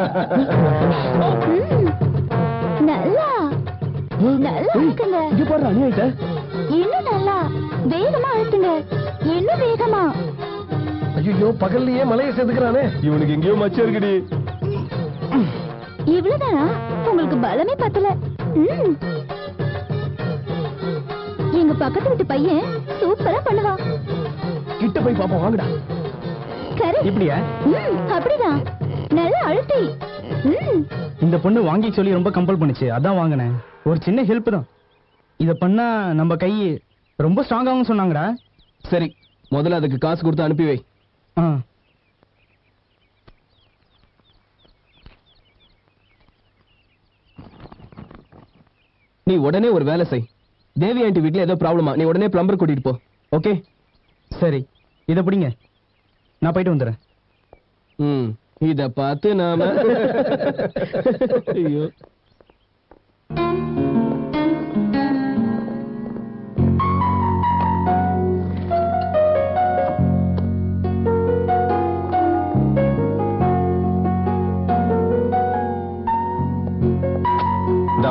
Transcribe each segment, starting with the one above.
நல்லா. நல்லா இருக்குங்க. இங்க பாரு அநியாயிட்ட இன்னும் நல்லா. வேகமா அழுத்துங்க இன்னும் வேகமா? ஐயோ பகல்லையே மலையை சேர்த்துக்கிறானே இவனுக்கு எங்கேயோ மச்சம் இருக்குடி. இவ்வளவுதானா? உங்களுக்கு பலமே பத்தல. ம். எங்க பக்கத்து வீட்டு பையன் சூப்பரா பண்ணுவான் கிட்ட போய் பாப்போம் வாங்கடா. இப்படியா? ம், அப்படிதான். நல்லா அழுத்தி. ம். இந்த பொண்ணு வாங்கி சொல்லி ரொம்ப கம்பல் பண்ணுச்சு. அதான் வாங்கினேன். ஒரு சின்ன ஹெல்ப் தான். இத பண்ணா நம்ம கை ரொம்ப ஸ்ட்ராங்காகும் சொன்னாங்கடா. சரி முதல்ல அதுக்கு காசு கொடுத்து அனுப்பி வை. ஆ. நீ உடனே ஒரு வேலை செய். தேவி ஆண்டி வீட்ல ஏதோ ப்ராப்ளமா நீ உடனே பிளம்பர் கூட்டிட்டு போ. ஓகே சரி இத பிடிங்க. நான் போயிட்டு வந்துடுறேன். ம். இத பார்த்து நாம ஐயோ.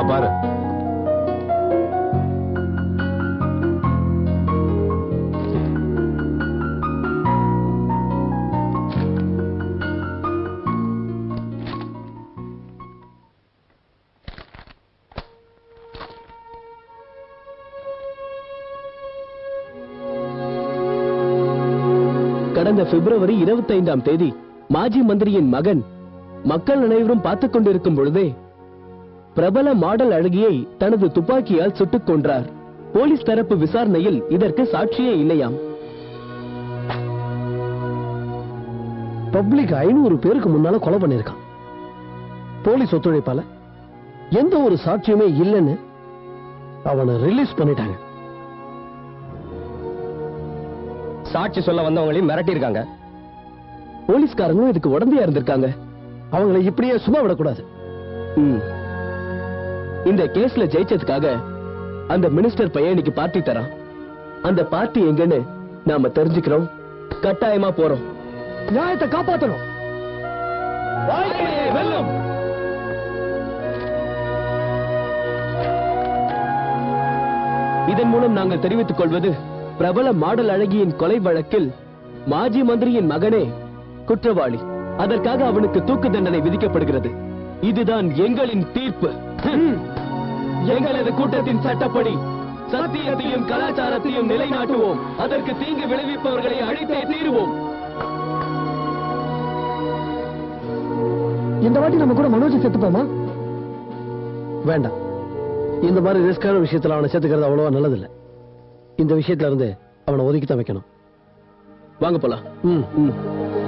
பாரு. கடந்த பிப்ரவரி இருபத்தைந்தாம் தேதி மாஜி மந்திரியின் மகன் மக்கள் அனைவரும் பார்த்துக் கொண்டிருக்கும் பொழுதே பிரபல மாடல் அழகியை தனது துப்பாக்கியால் சுட்டுக் கொன்றார். போலீஸ் தரப்பு விசாரணையில் இதற்கு சாட்சியே இல்லையாம். பப்ளிக் ஐநூறு பேருக்கு முன்னால கொலை பண்ணிருக்கான் போலீஸ் ஒத்துழைப்பால எந்த ஒரு சாட்சியுமே இல்லைன்னு அவனை ரிலீஸ் பண்ணிட்டாங்க. சாட்சி சொல்ல வந்தவங்களையும் மிரட்டி இருக்காங்க போலீஸ்காரங்களும் இதுக்கு உடந்தையா இருந்திருக்காங்க. அவங்களை இப்படியே சும்மா விடக்கூடாது. இந்த கேஸ்ல ஜெயிச்சதுக்காக அந்த மினிஸ்டர் பையன் இன்னைக்கு பார்ட்டி தரான். அந்த பார்ட்டி எங்கன்னு நாம தெரிஞ்சுக்கிறோம். கட்டாயமா போறோம். நியாயத்தை காப்பாத்தணும். இதன் மூலம் நாங்கள் தெரிவித்துக் கொள்வது பிரபல மாடல் அழகியின் கொலை வழக்கில் மாஜி மந்திரியின் மகனே குற்றவாளி. அதற்காக அவனுக்கு தூக்கு தண்டனை விதிக்கப்படுகிறது. இதுதான் எங்களின் தீர்ப்பு. எங்களது கூட்டத்தின் சட்டப்படி சத்தியத்தையும் கலாச்சாரத்தையும் நிலைநாட்டுவோம். அதற்கு தீங்கு விளைவிப்பவர்களை அழித்தே தீருவோம். இந்த வாட்டி நம்ம கூட மனோஜ் செத்துப்போமா வேண்டாம். இந்த மாதிரி ரிஸ்கான விஷயத்துல அவனை சேர்த்துக்கிறது அவ்வளவா நல்லதில்லை. இந்த விஷயத்துல இருந்து அவனை ஒதுக்கி தான் வைக்கணும். வாங்க போலாம். ம். ம்.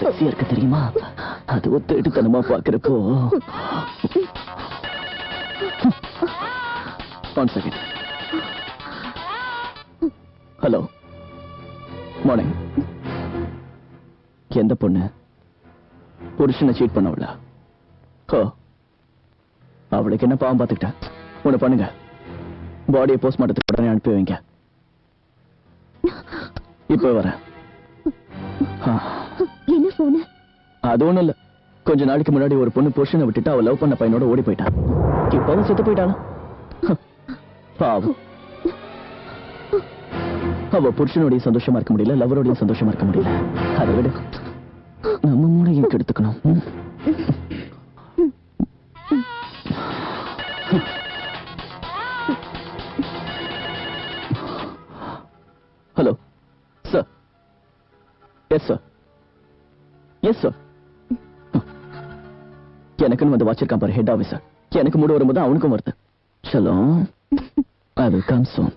செக்ஸியா இருக்கு தெரியுமா? அது ஒத்துடுத்தனமா பாக்குறப்போ. ஒன் செகண்ட் மார்னிங் எந்த பொண்ணு? புருஷனை சீட் பண்ணவளா? ஹோ. அவளுக்கு என்ன பாவம் பார்த்துக்கிட்டா? ஒண்ணு பண்ணுங்க. பாடியை போஸ்ட்மார்ட்டத்துக்கு உடனே அனுப்பி வைங்க. இப்போ வரேன். என்ன போனு அது ஒண்ணும் இல்ல. கொஞ்ச நாளைக்கு முன்னாடி ஒரு பொண்ணு புருஷனை விட்டுட்டு அவ லவ் பண்ண பையனோட ஓடி போயிட்டா. இப்ப அவன் செத்து போயிட்டானா பாவம். அவ புருஷனுடைய சந்தோஷமா இருக்க முடியல லவருடைய சந்தோஷமா இருக்க முடியல. அதை விட. நம்ம மூளையும் கெடுத்துக்கணும் hello sir. Yes sir yes sir எனக்குன்னு வந்து வச்சிருக்கான் பாரு ஹெட் ஆஃபீஸர் எனக்கு மூடு வரும்போது அவனுக்கும் வருது. சலோ ஐ வில் கம் சோன்